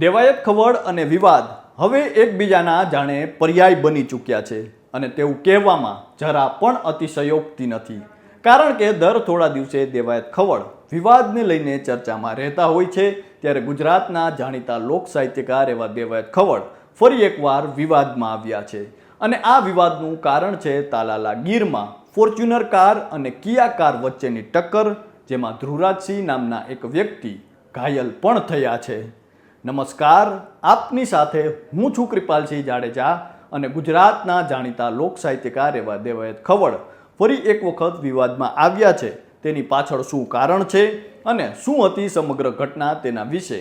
દેવાયત ખવડ અને વિવાદ હવે એકબીજાના જાણે પર્યાય બની ચૂક્યા છે અને તેવું કહેવામાં જરા પણ અતિશયોક્તિ નથી. કારણ કે દર થોડા દિવસે દેવાયત ખવડ વિવાદને લઈને ચર્ચામાં રહેતા હોય છે, ત્યારે ગુજરાતના જાણીતા લોક સાહિત્યકાર એવા દેવાયત ખવડ ફરી એકવાર વિવાદમાં આવ્યા છે. અને આ વિવાદનું કારણ છે તાલાલા ગીરમાં ફોર્ચ્યુનર કાર અને કિયા કાર વચ્ચેની ટક્કર, જેમાં ધ્રુવરાજસિંહ નામના એક વ્યક્તિ ઘાયલ પણ થયા છે. નમસ્કાર, આપની સાથે હું છું કૃપાલસિંહ જાડેજા અને ગુજરાતના જાણીતા લોક સાહિત્યકાર એવા દેવાયત ખવડ ફરી એક વખત વિવાદમાં આવ્યા છે. તેની પાછળ શું કારણ છે અને શું હતી સમગ્ર ઘટના તેના વિશે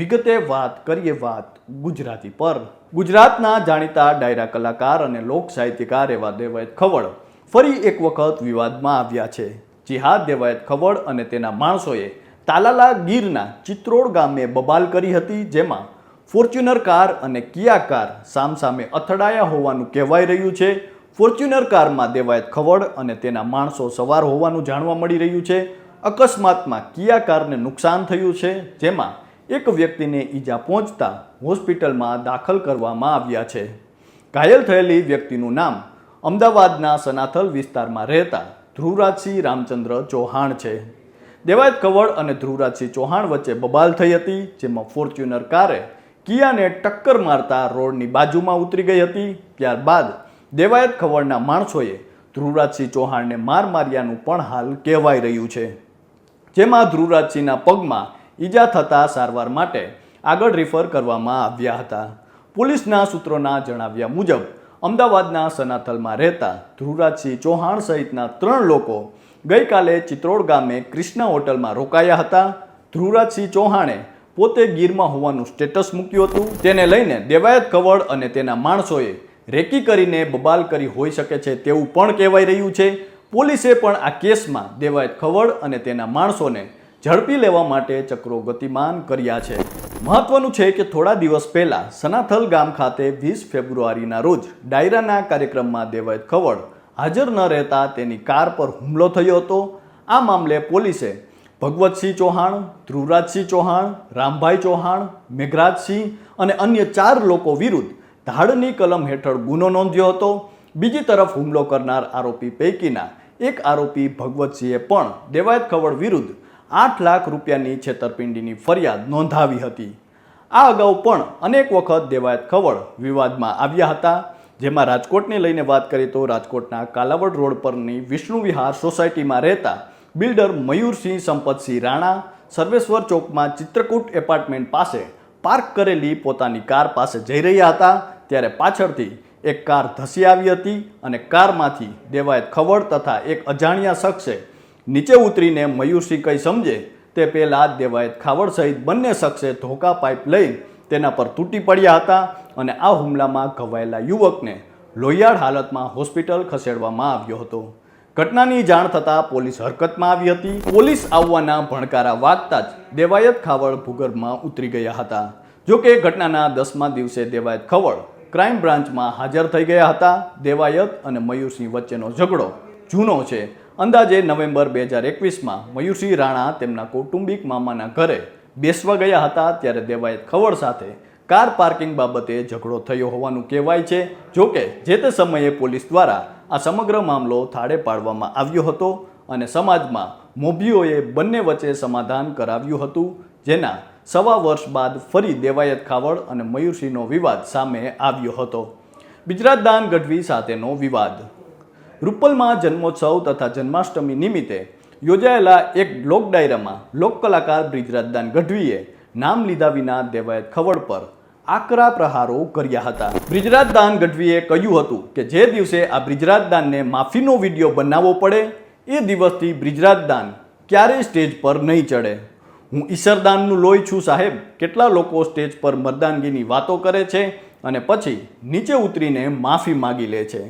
વિગતે વાત કરીએ વાત ગુજરાતી પર. ગુજરાતના જાણીતા ડાયરા કલાકાર અને લોક સાહિત્યકાર એવા દેવાયત ખવડ ફરી એક વખત વિવાદમાં આવ્યા છે. જી હા, દેવાયત ખવડ અને તેના માણસોએ તાલાલા ગીરના ચિત્રોડ ગામે બબાલ કરી હતી, જેમાં ફોર્ચ્યુનર કાર અને કિયા કાર સામસામે અથડાયા હોવાનું કહેવાઈ રહ્યું છે. ફોર્ચ્યુનર કારમાં દેવાયત ખવડ અને તેના માણસો સવાર હોવાનું જાણવા મળી રહ્યું છે. અકસ્માતમાં કિયા કારને નુકસાન થયું છે, જેમાં એક વ્યક્તિને ઈજા પહોંચતા હોસ્પિટલમાં દાખલ કરવામાં આવ્યા છે. ઘાયલ થયેલી વ્યક્તિનું નામ અમદાવાદના સનાથલ વિસ્તારમાં રહેતા ધ્રુવરાજસિંહ રામચંદ્ર ચૌહાણ છે. દેવાયત કવળ અને ધ્રુવરાજસિંહ ચૌહાણ વચ્ચે બબાલ થઈ હતી, જેમાં ફોર્ચ્યુનર કારે કિયાને ટક્કર મારતા રોડની બાજુમાં ઉતરી ગઈ હતી. ત્યારબાદ દેવાયત ખવડના માણસોએ ધ્રુવરાજસિંહ ચૌહાણને માર માર્યાનું પણ હાલ કહેવાય રહ્યું છે. જેમાં ધ્રુવરાજસિંહના પગમાં ઈજા થતાં સારવાર માટે આગળ રિફર કરવામાં આવ્યા હતા. પોલીસના સૂત્રોના જણાવ્યા મુજબ, અમદાવાદના સનાથલમાં રહેતા ધ્રુવરાજસિંહ ચૌહાણ સહિતના ત્રણ લોકો ગઈકાલે ચિત્રોડ ગામે ક્રિષ્ના હોટલમાં રોકાયા હતા. ધ્રુવરાજસિંહ ચૌહાણે પોતે ગીરમાં હોવાનું સ્ટેટસ મૂક્યું હતું. તેને લઈને દેવાયત કવળ અને તેના માણસોએ રેકી કરીને બબાલ કરી હોઈ શકે છે તેવું પણ કહેવાઈ રહ્યું છે. પોલીસે પણ આ કેસમાં દેવાયત ખવડ અને તેના માણસોને ઝડપી લેવા માટે ચક્રો ગતિમાન કર્યા છે. મહત્વનું છે કે થોડા દિવસ પહેલાં સનાથલ ગામ ખાતે વીસ ફેબ્રુઆરીના રોજ ડાયરાના કાર્યક્રમમાં દેવાયત ખવડ હાજર ન રહેતા તેની કાર પર હુમલો થયો હતો. આ મામલે પોલીસે ભગવતસિંહ ચૌહાણ, ધ્રુવરાજસિંહ ચૌહાણ, રામભાઈ ચૌહાણ, મેઘરાજસિંહ અને અન્ય ચાર લોકો વિરુદ્ધ ધાડની કલમ હેઠળ ગુનો નોંધ્યો હતો. બીજી તરફ હુમલો કરનાર આરોપી પૈકીના એક આરોપી ભગવતસિંહે પણ દેવાયત ખવડ વિરુદ્ધ આઠ લાખ રૂપિયાની છેતરપિંડીની ફરિયાદ નોંધાવી હતી. આ અગાઉ પણ અનેક વખત દેવાયત ખવડ વિવાદમાં આવ્યા હતા. જેમાં રાજકોટને લઈને વાત કરીએ તો રાજકોટના કાલાવડ રોડ પરની વિષ્ણુ વિહાર સોસાયટીમાં રહેતા બિલ્ડર મયુરસિંહ સંપતસિંહ રાણા સર્વેશ્વર ચોકમાં ચિત્રકૂટ એપાર્ટમેન્ટ પાસે પાર્ક કરેલી પોતાની કાર પાસે જઈ રહ્યા હતા. ત્યારે પાછળથી એક કાર ધસી આવી હતી અને કારમાંથી દેવાયત ખવડ તથા એક અજાણ્યા શખ્સે નીચે ઉતરીને મયુરસિંહ કંઈ સમજે તે પહેલાં દેવાયત ખાવડ સહિત બંને શખ્સે ધોકા પાઇપ લઈ તેના પર તૂટી પડ્યા હતા અને આ હુમલામાં ઘવાયેલા યુવકને લોહિયાળ હાલતમાં હોસ્પિટલ ખસેડવામાં આવ્યો હતો. ઘટનાની જાણ થતાં પોલીસ હરકતમાં આવી હતી. પોલીસ આવવાના ભણકારા વાગતા જ દેવાયત ખાવડ ભૂગર્ભમાં ઉતરી ગયા હતા. જોકે ઘટનાના દસમા દિવસે દેવાયત ખવડ ક્રાઇમ બ્રાન્ચમાં હાજર થઈ ગયા હતા. દેવાયત અને મયુરસિંહ વચ્ચેનો ઝઘડો જૂનો છે. અંદાજે નવેમ્બર બે હજાર એકવીસમાં મયુરસિંહ રાણા તેમના કૌટુંબિક મામાના ઘરે બેસવા ગયા હતા ત્યારે દેવાયત ખવડ સાથે કાર પાર્કિંગ બાબતે ઝઘડો થયો હોવાનું કહેવાય છે. જોકે જે તે સમયે પોલીસ દ્વારા આ સમગ્ર મામલો થાળે પાડવામાં આવ્યો હતો અને સમાજમાં મોભીઓએ બંને વચ્ચે સમાધાન કરાવ્યું હતું, જેના સવા વર્ષ બાદ ફરી દેવાયત ખાવડ અને મયુરસિંહનો વિવાદ સામે આવ્યો હતો. ગુજરાતદાન ગઢવી સાથેનો વિવાદ. રૂપલમાં જન્મોત્સવ તથા જન્માષ્ટમી નિમિત્તે યોજાયેલા એક લોક ડાયરામાં લોક કલાકાર બ્રિજરાજદાન ગઢવીએ નામ લીધા વિના દેવાયત ખવડ પર આકરા પ્રહારો કર્યા હતા. બ્રિજરાજદાન ગઢવીએ કહ્યું હતું કે જે દિવસે આ બ્રિજરાજદાનને માફીનો વીડિયો બનાવવો પડે, એ દિવસથી બ્રિજરાજદાન ક્યારેય સ્ટેજ પર નહીં ચડે. હું ઈશ્વરદાનનું લોહી છું સાહેબ. કેટલા લોકો સ્ટેજ પર મરદાનગીની વાતો કરે છે અને પછી નીચે ઉતરીને માફી માગી લે છે.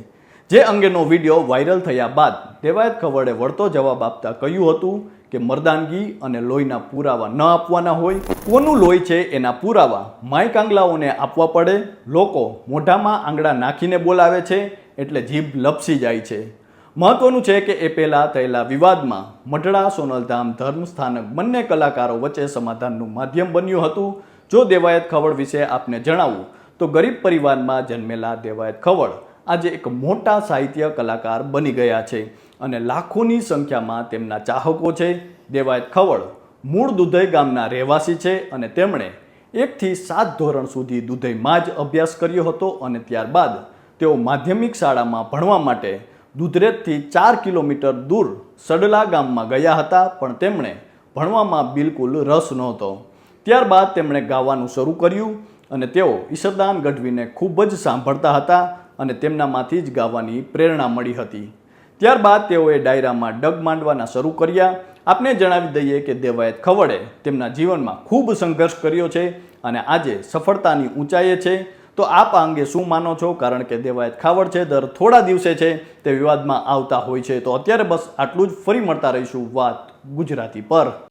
જે અંગેનો વીડિયો વાયરલ થયા બાદ દેવાયત ખવડે વળતો જવાબ આપતા કહ્યું હતું કે મરદાનગી અને લોહીના પુરાવા ન આપવાના હોય. કોનું લોહી છે એના પુરાવા? માય કાંગલાઓને આપવા પડે. લોકો મોઢામાં આંગળા નાખીને બોલાવે છે એટલે જીભ લપસી જાય છે. મહત્વનું છે કે એ પહેલાં થયેલા વિવાદમાં મઢડા, સોનલધામ, ધર્મ સ્થાનક બંને કલાકારો વચ્ચે સમાધાનનું માધ્યમ બન્યું હતું. જો દેવાયત ખવડ વિશે આપને જણાવું, તો ગરીબ પરિવારમાં જન્મેલા દેવાયત ખવડ આજે એક મોટા સાહિત્ય કલાકાર બની ગયા છે અને લાખોની સંખ્યામાં તેમના ચાહકો છે. દેવાયત ખવડ મૂળ દુધઈ ગામના રહેવાસી છે અને તેમણે એકથી સાત ધોરણ સુધી દુધઈમાં જ અભ્યાસ કર્યો હતો અને ત્યારબાદ તેઓ માધ્યમિક શાળામાં ભણવા માટે દુધરેજથી ચાર કિલોમીટર દૂર સડલા ગામમાં ગયા હતા, પણ તેમણે ભણવામાં બિલકુલ રસ નહોતો. ત્યારબાદ તેમણે ગાવાનું શરૂ કર્યું અને તેઓ ઈશરદાન ગઢવીને ખૂબ જ સાંભળતા હતા. અને તેમનામાંથી જ ગાવાની પ્રેરણા મળી હતી. ત્યારબાદ તેઓએ ડાયરામાં ડગ માંડવાના શરૂ કર્યા. આપને જણાવી દઈએ કે દેવાયત ખવડે તેમના જીવનમાં ખૂબ સંઘર્ષ કર્યો છે અને આજે સફળતાની ઊંચાઈએ છે. તો આપ અંગે શું માનો છો? કારણ કે દેવાયત ખાવડ છે, દર થોડા દિવસે છે, તે વિવાદમાં આવતા હોય છે. તો અત્યારે બસ આટલું જ. ફરી મળતા રહીશું વાત ગુજરાતી પર.